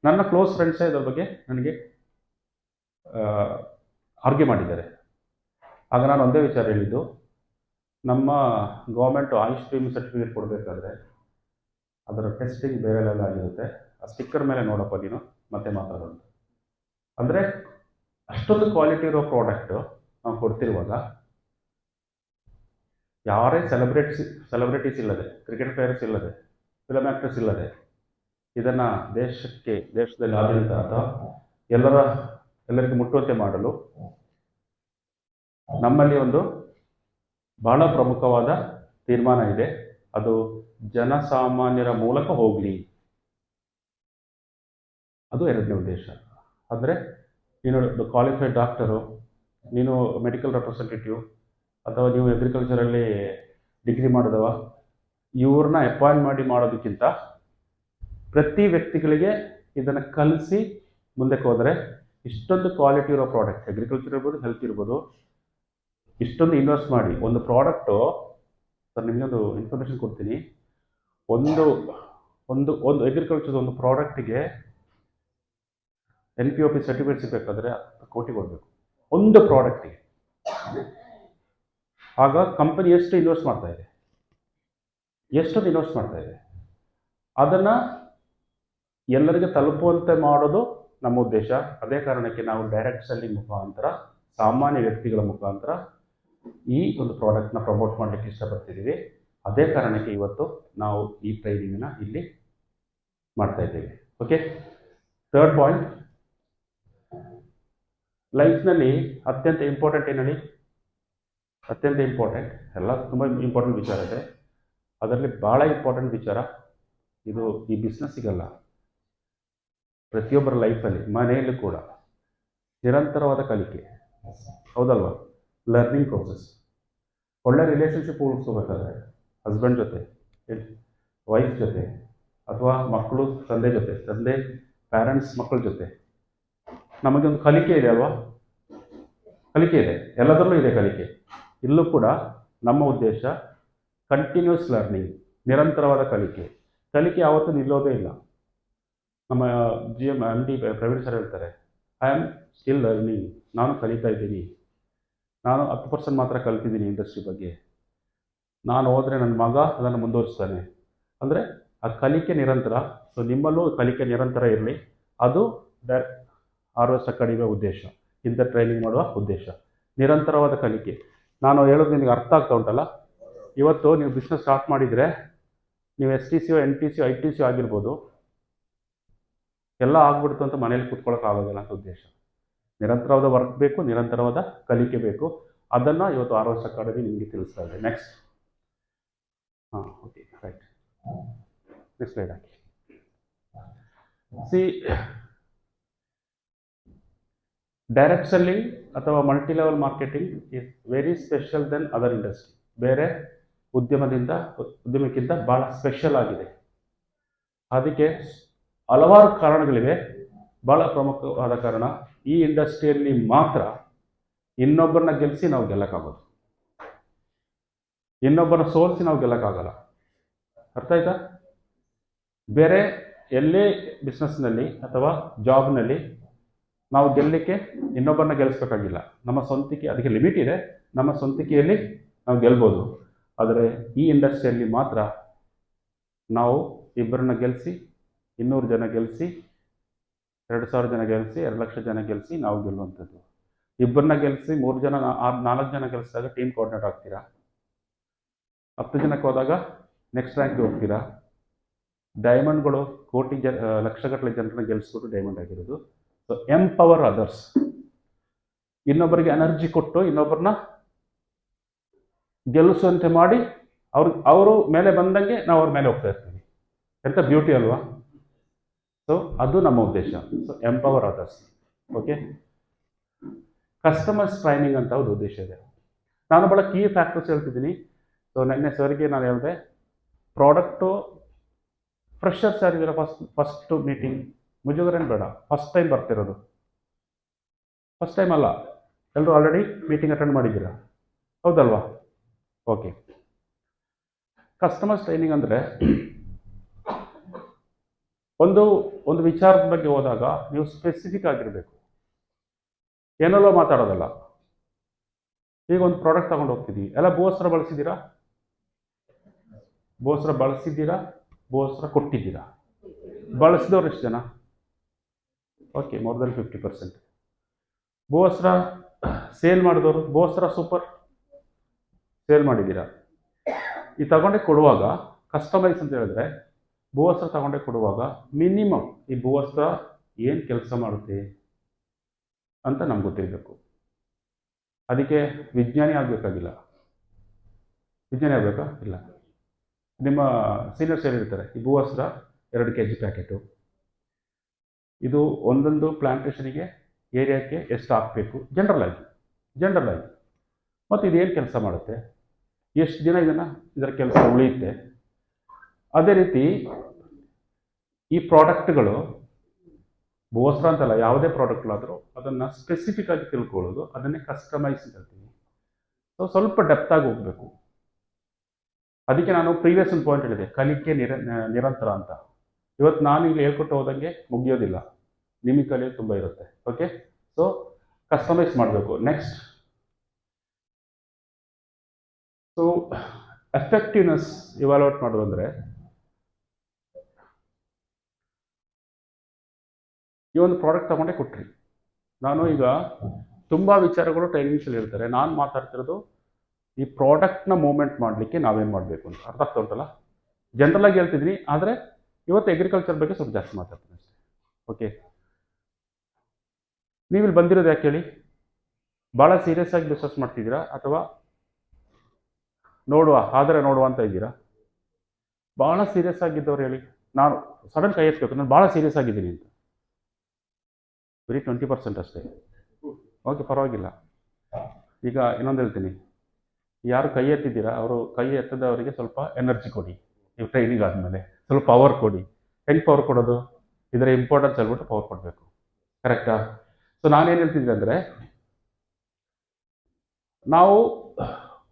ನನ್ನ ಕ್ಲೋಸ್ ಫ್ರೆಂಡ್ಸೇ ಇದ್ರ ಬಗ್ಗೆ ನನಗೆ ಆರ್ಗ್ಯೂ ಮಾಡಿದ್ದಾರೆ. ಆಗ ನಾನು ಒಂದೇ ವಿಚಾರ ಹೇಳಿದ್ದು, ನಮ್ಮ ಗೌರ್ಮೆಂಟ್ ಆಯುಷ್ ಪ್ರೀಮ್ ಸರ್ಟಿಫಿಕೇಟ್ ಕೊಡಬೇಕಾದ್ರೆ ಅದರ ಟೆಸ್ಟಿಂಗ್ ಬೇರೆ ಲೆವೆಲ್ ಆಗಿರುತ್ತೆ. ಆ ಸ್ಟಿಕ್ಕರ್ ಮೇಲೆ ನೋಡಪ್ಪ ನೀನು, ಮತ್ತೆ ಮಾತಾಡೋದು ಅಂದರೆ ಅಷ್ಟೊಂದು ಕ್ವಾಲಿಟಿ ಇರೋ ಪ್ರಾಡಕ್ಟ್ ನಾವು ಕೊಡ್ತಿರುವಾಗ ಯಾರೇ ಸೆಲೆಬ್ರಿಟೀಸ್ ಸೆಲೆಬ್ರಿಟೀಸ್ ಇಲ್ಲದೆ ಕ್ರಿಕೆಟ್ ಪ್ಲೇಯರ್ಸ್ ಇಲ್ಲದೆ ಫಿಲಮ್ ಆ್ಯಕ್ಟರ್ಸ್ ಇಲ್ಲದೆ ಇದನ್ನು ದೇಶಕ್ಕೆ, ದೇಶದಲ್ಲಿ ಆಡಳಿತ ಅಥವಾ ಎಲ್ಲರ, ಎಲ್ಲರಿಗೂ ಮುಟ್ಟುವಂತೆ ಮಾಡಲು ನಮ್ಮಲ್ಲಿ ಒಂದು ಬಹಳ ಪ್ರಮುಖವಾದ ತೀರ್ಮಾನ ಇದೆ. ಅದು ಜನಸಾಮಾನ್ಯರ ಮೂಲಕ ಹೋಗಲಿ. ಅದು ಎರಡನೇ ಉದ್ದೇಶ. ಅಂದರೆ ನೀನು ಕ್ವಾಲಿಫೈಡ್ ಡಾಕ್ಟರು ನೀನು ಮೆಡಿಕಲ್ ರೆಪ್ರೆಸೆಂಟೇಟಿವ್ ಅಥವಾ ನೀವು ಅಗ್ರಿಕಲ್ಚರಲ್ಲಿ ಡಿಗ್ರಿ ಮಾಡಿದವ ಇವ್ರನ್ನ ಅಪಾಯಿಂಟ್ ಮಾಡಿ ಮಾಡೋದಕ್ಕಿಂತ ಪ್ರತಿ ವ್ಯಕ್ತಿಗಳಿಗೆ ಇದನ್ನು ಕಲಿಸಿ ಮುಂದಕ್ಕೆ ಹೋದರೆ ಇಷ್ಟೊಂದು ಕ್ವಾಲಿಟಿ ಇರೋ ಪ್ರಾಡಕ್ಟ್ ಅಗ್ರಿಕಲ್ಚರ್ ಇರ್ಬೋದು ಹೆಲ್ತ್ ಇರ್ಬೋದು, ಇಷ್ಟೊಂದು ಇನ್ವೆಸ್ಟ್ ಮಾಡಿ. ಒಂದು ಪ್ರಾಡಕ್ಟು ಸರ್ ನಿಮಗೊಂದು ಇನ್ಫಾರ್ಮೇಷನ್ ಕೊಡ್ತೀನಿ. ಒಂದು ಒಂದು ಒಂದು ಅಗ್ರಿಕಲ್ಚರ್ ಒಂದು ಪ್ರಾಡಕ್ಟಿಗೆ N P O P certificate ಸಿಗಬೇಕಾದ್ರೆ ಹತ್ತು ಕೋಟಿ ಕೊಡಬೇಕು. ಒಂದು ಪ್ರಾಡಕ್ಟಿಗೆ ಆಗ ಕಂಪನಿ ಎಷ್ಟು ಇನ್ವೆಸ್ಟ್ ಮಾಡ್ತಾ ಇದೆ? ಎಷ್ಟೊಂದು ಇನ್ವೆಸ್ಟ್ ಮಾಡ್ತಾ ಇದೆ? ಅದನ್ನು ಎಲ್ಲರಿಗೆ ತಲುಪುವಂತೆ ಮಾಡೋದು ನಮ್ಮ ಉದ್ದೇಶ. ಅದೇ ಕಾರಣಕ್ಕೆ ನಾವು ಡೈರೆಕ್ಟ್ ಸೆಲ್ಲಿಂಗ್ ಮುಖಾಂತರ, ಸಾಮಾನ್ಯ ವ್ಯಕ್ತಿಗಳ ಮುಖಾಂತರ ಈ ಒಂದು ಪ್ರಾಡಕ್ಟ್ನ ಪ್ರಮೋಟ್ ಮಾಡಲಿಕ್ಕೆ ಇಷ್ಟಪಡ್ತಿದ್ದೀವಿ. ಅದೇ ಕಾರಣಕ್ಕೆ ಇವತ್ತು ನಾವು ಈ ಟ್ರೈನಿಂಗ್ನ ಇಲ್ಲಿ ಮಾಡ್ತಾ ಇದ್ದೇವೆ. ಓಕೆ ಥರ್ಡ್ ಪಾಯಿಂಟ್ ಲೈಫ್ನಲ್ಲಿ ಅತ್ಯಂತ ಇಂಪಾರ್ಟೆಂಟ್ ಏನು ಹೇಳಿ? ಅತ್ಯಂತ ಇಂಪಾರ್ಟೆಂಟ್ ಎಲ್ಲ ತುಂಬ ಇಂಪಾರ್ಟೆಂಟ್ ವಿಚಾರ ಇದೆ. ಅದರಲ್ಲಿ ಭಾಳ ಇಂಪಾರ್ಟೆಂಟ್ ವಿಚಾರ. ಇದು ಈ ಬಿಸ್ನೆಸ್ಸಿಗಲ್ಲ ಪ್ರತಿಯೊಬ್ಬರ ಲೈಫಲ್ಲಿ ಮನೆಯಲ್ಲೂ ಕೂಡ. ನಿರಂತರವಾದ ಕಲಿಕೆ. ಹೌದಲ್ವಾ? ಲರ್ನಿಂಗ್ ಪ್ರೋಸೆಸ್ ಒಳ್ಳೆ ರಿಲೇಷನ್ಶಿಪ್ ಉಳಿಸ್ಕೋಬೇಕಾದ್ರೆ ಹಸ್ಬೆಂಡ್ ಜೊತೆ ವೈಫ್ ಜೊತೆ, ಅಥವಾ ಮಕ್ಕಳು, ತಂದೆ ಜೊತೆ, ತಂದೆ ಪ್ಯಾರೆಂಟ್ಸ್ ಮಕ್ಕಳ ಜೊತೆ. ನಮಗೆ ಒಂದು ಕಲಿಕೆ ಇದೆ ಅಲ್ವಾ? ಕಲಿಕೆ ಇದೆ. ಎಲ್ಲದರಲ್ಲೂ ಇದೆ ಕಲಿಕೆ. ಇಲ್ಲೂ ಕೂಡ ನಮ್ಮ ಉದ್ದೇಶ ಕಂಟಿನ್ಯೂಸ್ ಲರ್ನಿಂಗ್ ನಿರಂತರವಾದ ಕಲಿಕೆ. ಕಲಿಕೆ ಯಾವತ್ತೂ ನಿಲ್ಲೋದೇ ಇಲ್ಲ. ನಮ್ಮ G M M D Praveen sir ಹೇಳ್ತಾರೆ ಐ ಆಮ್ ಸ್ಟಿಲ್ ಲರ್ನಿಂಗ್ ನಾನು ಕಲಿತಾ ಇದ್ದೀನಿ. ನಾನು ಹತ್ತು ಪರ್ಸೆಂಟ್ ಮಾತ್ರ ಕಲ್ತಿದ್ದೀನಿ ಇಂಡಸ್ಟ್ರಿ ಬಗ್ಗೆ. ನಾನು ಹೋದರೆ ನನ್ನ ಮಗ ಅದನ್ನು ಮುಂದುವರಿಸ್ತಾನೆ. ಅಂದರೆ ಆ ಕಲಿಕೆ ನಿರಂತರ ಸೊ ನಿಮ್ಮಲ್ಲೂ ಕಲಿಕೆ ನಿರಂತರ ಇರಲಿ. ಅದು ಆರ್ ವರ್ಷ ಅಕಾಡೆಮಿಯ ಉದ್ದೇಶ. ಇಂಥ ಟ್ರೈನಿಂಗ್ ಮಾಡುವ ಉದ್ದೇಶ. ನಿರಂತರವಾದ ಕಲಿಕೆ. ನಾನು ಹೇಳೋದು ನಿನಗೆ ಅರ್ಥ ಆಗ್ತಾ ಉಂಟಲ್ಲ? ಇವತ್ತು ನೀವು ಬಿಸ್ನೆಸ್ ಸ್ಟಾರ್ಟ್ ಮಾಡಿದರೆ ನೀವು S T C N T C I T C ಆಗಿರ್ಬೋದು. ಎಲ್ಲ ಆಗ್ಬಿಡ್ತು ಅಂತ ಮನೇಲಿ ಕೂತ್ಕೊಳ್ಳೋಕ್ಕಾಗೋದಿಲ್ಲ ಅಂತ ಉದ್ದೇಶ. ನಿರಂತರವಾದ ವರ್ಕ್ ಬೇಕು, ನಿರಂತರವಾದ ಕಲಿಕೆ ಬೇಕು. ಅದನ್ನು ಇವತ್ತು ಆರ್ ವರ್ಷ ಅಕಾಡೆಮಿ ನಿಮಗೆ ತಿಳಿಸ್ತಾ ಇದೆ. ನೆಕ್ಸ್ಟ್ ಹಾಂ ಓಕೆ ರೈಟ್ ನೆಕ್ಸ್ಟ್ ಸ್ಲೈಡ್ ಹಾಕಿ. ಸಿ ಡೈರೆಕ್ಟ್ ಸೆಲ್ಲಿಂಗ್ ಅಥವಾ multi level marketing is very special than other industry ಬೇರೆ ಉದ್ಯಮದಿಂದ, ಉದ್ಯಮಕ್ಕಿಂತ ಭಾಳ ಸ್ಪೆಷಲ್ ಆಗಿದೆ. ಅದಕ್ಕೆ ಹಲವಾರು ಕಾರಣಗಳಿವೆ. ಭಾಳ ಪ್ರಮುಖವಾದ ಕಾರಣ, ಈ ಇಂಡಸ್ಟ್ರಿಯಲ್ಲಿ ಮಾತ್ರ ಇನ್ನೊಬ್ಬರನ್ನ ಗೆಲ್ಲಿಸಿ ನಾವು ಗೆಲ್ಲಕ್ಕಾಗೋದು. ಇನ್ನೊಬ್ಬರನ್ನ ಸೋಲಿಸಿ ನಾವು ಗೆಲ್ಲಕ್ಕಾಗಲ್ಲ. ಅರ್ಥ ಆಯ್ತಾ? ಬೇರೆ ಎಲ್ಲೇ ಬಿಸ್ನೆಸ್ನಲ್ಲಿ ಅಥವಾ ಜಾಬ್ನಲ್ಲಿ ನಾವು ಗೆಲ್ಲಲಿಕ್ಕೆ ಇನ್ನೊಬ್ಬರನ್ನ ಗೆಲ್ಲಿಸ್ಬೇಕಾಗಿಲ್ಲ. ನಮ್ಮ ಸ್ವಂತಿಕೆ ಅದಕ್ಕೆ ಲಿಮಿಟ್ ಇದೆ. ನಮ್ಮ ಸ್ವಂತಿಕೆಯಲ್ಲಿ ನಾವು ಗೆಲ್ಬೋದು. ಆದರೆ ಈ ಇಂಡಸ್ಟ್ರಿಯಲ್ಲಿ ಮಾತ್ರ ನಾವು ಇಬ್ಬರನ್ನ ಗೆಲ್ಲಿಸಿ ಇನ್ನೂರು ಜನ ಗೆಲ್ಲಿಸಿ ಎರಡು ಸಾವಿರ ಜನ ಗೆಲ್ಲಿಸಿ ಎರಡು ಲಕ್ಷ ಜನ ಗೆಲ್ಲಿಸಿ ನಾವು ಗೆಲ್ಲುವಂಥದ್ದು. ಇಬ್ಬರನ್ನ ಗೆಲ್ಲಿಸಿ ಮೂರು ಜನ ನಾಲ್ಕು ಜನ ಗೆಲ್ಲಿಸಿದಾಗ ಟೀಮ್ ಕೋಆರ್ಡಿನೇಟ್ ಆಗ್ತೀರಾ? ಹತ್ತು ಜನಕ್ಕೆ ಹೋದಾಗ ನೆಕ್ಸ್ಟ್ ರ್ಯಾಂಕ್ಗೆ ಹೋಗ್ತೀರಾ? ಡೈಮಂಡ್ಗಳು ಕೋಟಿ ಜ, ಲಕ್ಷಗಟ್ಟಲೆ ಜನರನ್ನ ಗೆಲ್ಲಿಸ್ಬಿಟ್ಟು ಡೈಮಂಡ್ ಆಗಿರೋದು. ಸೊ ಎಂಪವರ್ ಅದರ್ಸ್ ಇನ್ನೊಬ್ಬರಿಗೆ ಎನರ್ಜಿ ಕೊಟ್ಟು ಇನ್ನೊಬ್ಬರನ್ನ ಗೆಲ್ಲಿಸುವಂತೆ ಮಾಡಿ ಅವ್ರ, ಅವರು ಮೇಲೆ ಬಂದಂಗೆ ನಾವು ಅವ್ರ ಮೇಲೆ ಹೋಗ್ತಾ ಇರ್ತೀವಿ. ಎಂಥ ಬ್ಯೂಟಿ ಅಲ್ವಾ? ಸೊ ಅದು ನಮ್ಮ ಉದ್ದೇಶ. So empower others okay customers training ಅಂತ ಒಂದು ಉದ್ದೇಶ ಇದೆ. ನಾನು ಭಾಳ ಕೀ ಫ್ಯಾಕ್ಟರ್ಸ್ ಹೇಳ್ತಿದ್ದೀನಿ. ಸೊ ನೆನ್ನೆ ಸರ್ಗೆ ನಾನು ಹೇಳಿದೆ ಪ್ರಾಡಕ್ಟು ಫ್ರೆಶರ್ಸ್ ಯಾರಿದ್ದೀರಾ ಫಸ್ಟ್ ಫಸ್ಟು ಮೀಟಿಂಗ್ ಮುಜುಗರೇನು ಬೇಡ. ಫಸ್ಟ್ ಟೈಮ್ ಬರ್ತಿರೋದು. ಫಸ್ಟ್ ಟೈಮ್ ಅಲ್ಲ. ಎಲ್ಲರೂ ಆಲ್ರೆಡಿ ಮೀಟಿಂಗ್ ಅಟೆಂಡ್ ಮಾಡಿದ್ದೀರಾ? ಹೌದಲ್ವಾ? ಓಕೆ ಕಸ್ಟಮರ್ಸ್ ಟ್ರೈನಿಂಗ್ ಅಂದರೆ ಒಂದು ಒಂದು ವಿಚಾರದ ಬಗ್ಗೆ ಹೋದಾಗ ನೀವು ಸ್ಪೆಸಿಫಿಕ್ ಆಗಿರಬೇಕು. ಏನಲ್ಲೋ ಮಾತಾಡೋದಲ್ಲ. ಈಗ ಒಂದು ಪ್ರಾಡಕ್ಟ್ ತಗೊಂಡು ಹೋಗ್ತಿದ್ದೀವಿ ಎಲ್ಲ ಬೋಸ್ರ ಬಳಸಿದ್ದೀರಾ? ಬೋಸ್ರ ಬಳಸಿದ್ದೀರಾ? ಬೋಸ್ರ ಕೊಟ್ಟಿದ್ದೀರಾ? ಬಳಸಿದವ್ರು ಎಷ್ಟು ಜನ? Okay more than fifty percent ಬೋಸ್ರ sale ಮಾಡಿದವರು, ಬೋಸ್ರ ಸೂಪರ್ ಸೇಲ್ ಮಾಡಿದ್ದೀರಾ? ಈ ತಗೊಂಡೆ ಕೊಡುವಾಗ ಕಸ್ಟಮೈಸ್ ಅಂತ ಹೇಳಿದ್ರೆ ಭೂವಸ್ತ್ರ ತಗೊಂಡೆ ಕೊಡುವಾಗ ಮಿನಿಮಮ್ ಈ ಭೂವಸ್ತ್ರ ಏನು ಕೆಲಸ ಮಾಡುತ್ತೆ ಅಂತ ನಮ್ಗೆ ಗೊತ್ತಿರಬೇಕು. ಅದಕ್ಕೆ ವಿಜ್ಞಾನಿ ಆಗಬೇಕಾಗಿಲ್ಲ. ವಿಜ್ಞಾನಿ ಆಗಬೇಕಾ? ಇಲ್ಲ. ನಿಮ್ಮ ಸೀನಿಯರ್ಸ್ ಹೇಳಿರ್ತಾರೆ ಈ ಭೂವಸ್ತ್ರ ಎರಡು ಕೆ ಜಿ ಪ್ಯಾಕೆಟು ಇದು ಒಂದೊಂದು ಪ್ಲಾಂಟೇಷನಿಗೆ ಏರಿಯಾಕ್ಕೆ ಎಷ್ಟು ಹಾಕಬೇಕು? ಜನರಲ್ ಆಗಿ ಮತ್ತು ಇದೇನು ಕೆಲಸ ಮಾಡುತ್ತೆ? ಎಷ್ಟು ದಿನ ಇದನ್ನು ಇದರ ಕೆಲಸ ಉಳಿಯುತ್ತೆ? ಅದೇ ರೀತಿ ಈ ಪ್ರಾಡಕ್ಟ್ಗಳು ಬೋಸ್ರ ಅಂತಲ್ಲ, ಯಾವುದೇ ಪ್ರಾಡಕ್ಟ್ಗಳಾದರೂ ಅದನ್ನು ಸ್ಪೆಸಿಫಿಕ್ ಆಗಿ ತಿಳ್ಕೊಳ್ಳೋದು, ಅದನ್ನೇ ಕಸ್ಟಮೈಸ್ ಅಂತ ಹೇಳ್ತೀವಿ ಸೊ ಸ್ವಲ್ಪ ಡೆಪ್ತಾಗಿ ಹೋಗಬೇಕು. ಅದಕ್ಕೆ ನಾನು ಪ್ರೀವಿಯಸ್ ಒಂದು ಪಾಯಿಂಟ್ ಹೇಳಿದೆ, ಕಲಿಕೆ ನಿರ, ನಿರಂತರ ಅಂತ. ಇವತ್ತು ನಾನು ಇಲ್ಲಿ ಹೇಳ್ಕೊಟ್ಟು ಹೋದಂಗೆ ಮುಗಿಯೋದಿಲ್ಲ. ನಿಮಗೆ ಕಲಿಯೋದು ತುಂಬ ಇರುತ್ತೆ. ಓಕೆ ಸೊ ಕಸ್ಟಮೈಸ್ ಮಾಡಬೇಕು. ನೆಕ್ಸ್ಟ್ ಸೊ ಎಫೆಕ್ಟಿವ್ನೆಸ್ ಇವಾಲ್ಯೂಟ್ ಮಾಡೋದು ಅಂದರೆ ಈ ಒಂದು ಪ್ರಾಡಕ್ಟ್ ತಗೊಂಡೆ ಕೊಟ್ರಿ. ನಾನು ಈಗ ತುಂಬ ವಿಚಾರಗಳು ಟ್ರೈನಿಂಗ್ಸಲ್ಲಿ ಹೇಳ್ತಾರೆ. ನಾನು ಮಾತಾಡ್ತಿರೋದು ಈ ಪ್ರಾಡಕ್ಟ್ನ ಮೂವ್ಮೆಂಟ್ ಮಾಡಲಿಕ್ಕೆ ನಾವೇನು ಮಾಡಬೇಕು ಅಂತ. ಅರ್ಥ ಆಗ್ತಾ ಉಂಟಲ್ಲ? ಜನರಲ್ ಆಗಿ ಹೇಳ್ತಿದ್ದೀನಿ. ಆದರೆ ಇವತ್ತು ಅಗ್ರಿಕಲ್ಚರ್ ಬಗ್ಗೆ ಸ್ವಲ್ಪ ಜಾಸ್ತಿ ಮಾತಾಡ್ತೀನಿ ಅಷ್ಟೇ. ಓಕೆ ನೀವಿಲ್ಲಿ ಬಂದಿರೋದು ಯಾಕೆ ಹೇಳಿ? ಭಾಳ ಸೀರಿಯಸ್ ಆಗಿ ಬಿಸ್ನೆಸ್ ಮಾಡ್ತಿದ್ದೀರಾ? ಅಥವಾ ನೋಡುವ, ಆದರೆ ನೋಡುವ ಅಂತ ಇದ್ದೀರಾ? ಭಾಳ ಸೀರಿಯಸ್ ಆಗಿದ್ದವ್ರು ಹೇಳಿ. ನಾನು ಸಡನ್ ಕೈ ಎತ್ತಬೇಕು ನಾನು ಭಾಳ ಸೀರಿಯಸ್ ಆಗಿದ್ದೀನಿ ಅಂತ. ಬರೀ ಟ್ವೆಂಟಿ ಪರ್ಸೆಂಟ್ ಅಷ್ಟೇ. ಓಕೆ ಪರವಾಗಿಲ್ಲ. ಈಗ ಇನ್ನೊಂದು ಹೇಳ್ತೀನಿ. ಯಾರು ಕೈ ಎತ್ತಿದ್ದೀರಾ? ಅವರು ಕೈ ಎತ್ತದವರಿಗೆ ಸ್ವಲ್ಪ ಎನರ್ಜಿ ಕೊಡಿ. ನೀವು ಟ್ರೈನಿಂಗ್ ಆದಮೇಲೆ. ಸ್ವಲ್ಪ ಪವರ್ ಕೊಡಿ. ಹೆಂಗೆ ಪವರ್ ಕೊಡೋದು? ಇದರ ಇಂಪಾರ್ಟೆನ್ಸ್ ಹೇಳ್ಬಿಟ್ಟು ಪವರ್ ಕೊಡಬೇಕು. ಕರೆಕ್ಟಾ ಸೊ ನಾನೇನು ಹೇಳ್ತಿದ್ದೆ ಅಂದರೆ, ನಾವು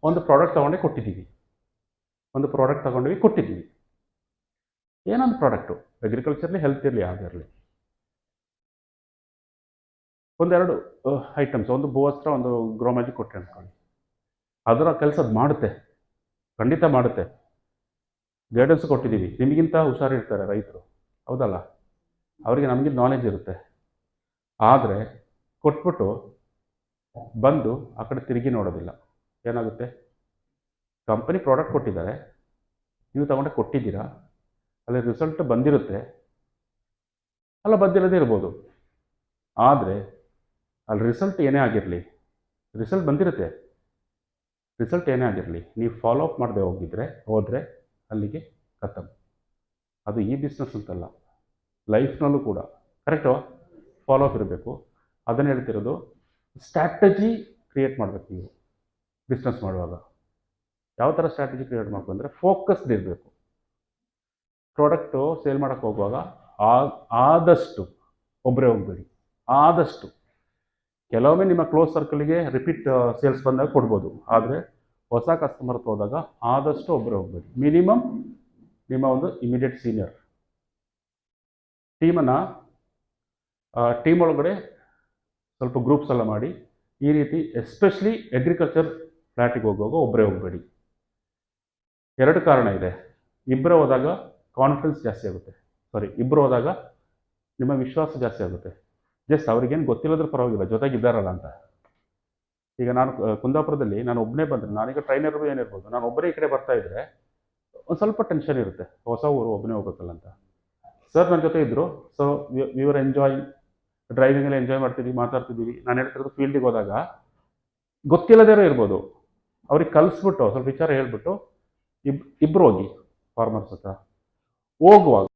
ಒಂದು ಪ್ರಾಡಕ್ಟ್ ತೊಗೊಂಡೆ ಕೊಟ್ಟಿದ್ದೀವಿ. ಒಂದು ಪ್ರಾಡಕ್ಟ್ ತೊಗೊಂಡ್ವಿ ಕೊಟ್ಟಿದ್ದೀವಿ. ಏನೊಂದು ಪ್ರಾಡಕ್ಟು ಅಗ್ರಿಕಲ್ಚರ್ಲಿ ಹೆಲ್ತ್ ಇರಲಿ ಯಾವುದಿರಲಿ ಒಂದೆರಡು ಐಟಮ್ಸ್ ಒಂದು ಭೂವಸ್ತ್ರ, ಒಂದು ಗ್ರೋಮ್ಯಾಜಿಕ್ ಕೊಟ್ಟೆ ಅನ್ಕೊಳ್ಳಿ. ಅದರ ಕೆಲಸ ಮಾಡುತ್ತೆ. ಖಂಡಿತ ಮಾಡುತ್ತೆ. ಗೈಡೆನ್ಸ್ ಕೊಟ್ಟಿದ್ದೀವಿ. ನಿಮಗಿಂತ ಹುಷಾರಿರ್ತಾರೆ ರೈತರು. ಹೌದಲ್ಲ? ಅವರಿಗೆ ನಮಗಿಂತ ನಾಲೆಜ್ ಇರುತ್ತೆ. ಆದರೆ ಕೊಟ್ಬಿಟ್ಟು ಬಂದು ಆ ಕಡೆ ತಿರುಗಿ ನೋಡೋದಿಲ್ಲ. ಏನಾಗುತ್ತೆ? ಕಂಪನಿ ಪ್ರಾಡಕ್ಟ್ ಕೊಟ್ಟಿದ್ದಾರೆ. ನೀವು ತಗೊಂಡೆ ಕೊಟ್ಟಿದ್ದೀರಾ? ಅಲ್ಲಿ ರಿಸಲ್ಟ್ ಬಂದಿರುತ್ತೆ. ಅಲ್ಲ ಬಂದಿರೋದೇ ಇರ್ಬೋದು. ಆದರೆ ಅಲ್ಲಿ ರಿಸಲ್ಟ್ ಏನೇ ಆಗಿರಲಿ ರಿಸಲ್ಟ್ ಬಂದಿರುತ್ತೆ. ರಿಸಲ್ಟ್ ಏನೇ ಆಗಿರಲಿ, ನೀವು ಫಾಲೋ ಅಪ್ ಮಾಡದೆ ಹೋಗಿದ್ರೆ, ಹೋದರೆ ಅಲ್ಲಿಗೆ ಖತಮ್ ಅದು ಈ ಬಿಸ್ನೆಸ್ ಅಂತಲ್ಲ. ಲೈಫ್ನಲ್ಲೂ ಕೂಡ. ಕರೆಕ್ಟು ಫಾಲೋ ಅಪ್ ಇರಬೇಕು. ಅದನ್ನು ಹೇಳ್ತಿರೋದು ಸ್ಟ್ರಾಟಜಿ ಕ್ರಿಯೇಟ್ ಮಾಡಬೇಕು ನೀವು ಬಿಸ್ನೆಸ್ ಮಾಡುವಾಗ. ಯಾವ ಥರ ಸ್ಟ್ರಾಟಜಿ ಕ್ರಿಯೇಟ್ ಮಾಡಬೇಕು ಅಂದರೆ ಫೋಕಸ್ಡ್ ಇರಬೇಕು. ಪ್ರಾಡಕ್ಟು ಸೇಲ್ ಮಾಡೋಕ್ಕೆ ಹೋಗುವಾಗ ಆದಷ್ಟು ಒಬ್ಬರೇ ಹೋಗಬೇಡಿ. ಆದಷ್ಟು. ಕೆಲವೊಮ್ಮೆ ನಿಮ್ಮ ಕ್ಲೋಸ್ ಸರ್ಕಲ್ಗೆ ರಿಪೀಟ್ ಸೇಲ್ಸ್ ಬಂದಾಗ ಕೊಡ್ಬೋದು. ಆದರೆ ಹೊಸ ಕಸ್ಟಮರ್ ಹತ್ರ ಹೋದಾಗ ಆದಷ್ಟು ಒಬ್ಬರೇ ಹೋಗಬೇಡಿ. ಮಿನಿಮಮ್ ನಿಮ್ಮ ಒಂದು ಇಮಿಡಿಯೇಟ್ ಸೀನಿಯರ್ ಟೀಮನ್ನು ಟೀಮ್ ಒಳಗಡೆ ಸ್ವಲ್ಪ ಗ್ರೂಪ್ಸ್ ಎಲ್ಲ ಮಾಡಿ, ಈ ರೀತಿ ಎಸ್ಪೆಷಲಿ ಅಗ್ರಿಕಲ್ಚರ್ ಫ್ಲ್ಯಾಟಿಗೆ ಹೋಗುವಾಗ ಒಬ್ಬರೇ ಹೋಗಬೇಡಿ. ಎರಡು ಕಾರಣ ಇದೆ. ಇಬ್ಬರೇ ಹೋದಾಗ ಕಾನ್ಫಿಡೆನ್ಸ್ ಜಾಸ್ತಿ ಆಗುತ್ತೆ. ಸಾರಿ ಇಬ್ಬರು ಹೋದಾಗ ನಿಮ್ಮ ವಿಶ್ವಾಸ ಜಾಸ್ತಿ ಆಗುತ್ತೆ. ಜಸ್ಟ್ ಅವ್ರಿಗೇನು ಗೊತ್ತಿಲ್ಲದ್ರೂ ಪರವಾಗಿಲ್ಲ ಜೊತೆಗಿದ್ದಾರಲ್ಲ ಅಂತ. ಈಗ ನಾನು ಕುಂದಾಪುರದಲ್ಲಿ ನಾನು ಒಬ್ಬನೇ ಬಂದರೆ, ನಾನೀಗ ಟ್ರೈನರ್ ಏನಿರ್ಬೋದು, ನಾನು ಒಬ್ಬರೇ ಈ ಕಡೆ ಬರ್ತಾ ಇದ್ದರೆ ಒಂದು ಸ್ವಲ್ಪ ಟೆನ್ಷನ್ ಇರುತ್ತೆ. ಹೊಸ ಊರು ಒಬ್ಬನೇ ಹೋಗ್ಬೇಕಲ್ಲ ಅಂತ. ಸರ್ ನನ್ನ ಜೊತೆ ಇದ್ದರು ಸೊ ವಿವರ್ ಎಂಜಾಯ್ ಡ್ರೈವಿಂಗಲ್ಲಿ ಎಂಜಾಯ್ ಮಾಡ್ತಿದ್ವಿ ಮಾತಾಡ್ತಿದ್ದೀವಿ ನಾನು ಹೇಳ್ತಿರೋದು ಫೀಲ್ಡಿಗೆ ಹೋದಾಗ ಗೊತ್ತಿಲ್ಲದೇರೋ ಇರ್ಬೋದು. ಅವ್ರಿಗೆ ಕಲಿಸ್ಬಿಟ್ಟು, ಸ್ವಲ್ಪ ವಿಚಾರ ಹೇಳ್ಬಿಟ್ಟು, ಇಬ್ ಇಬ್ಬರು ಹೋಗಿ ಫಾರ್ಮರ್ಸ್ ಹತ್ರ. ಹೋಗುವಾಗ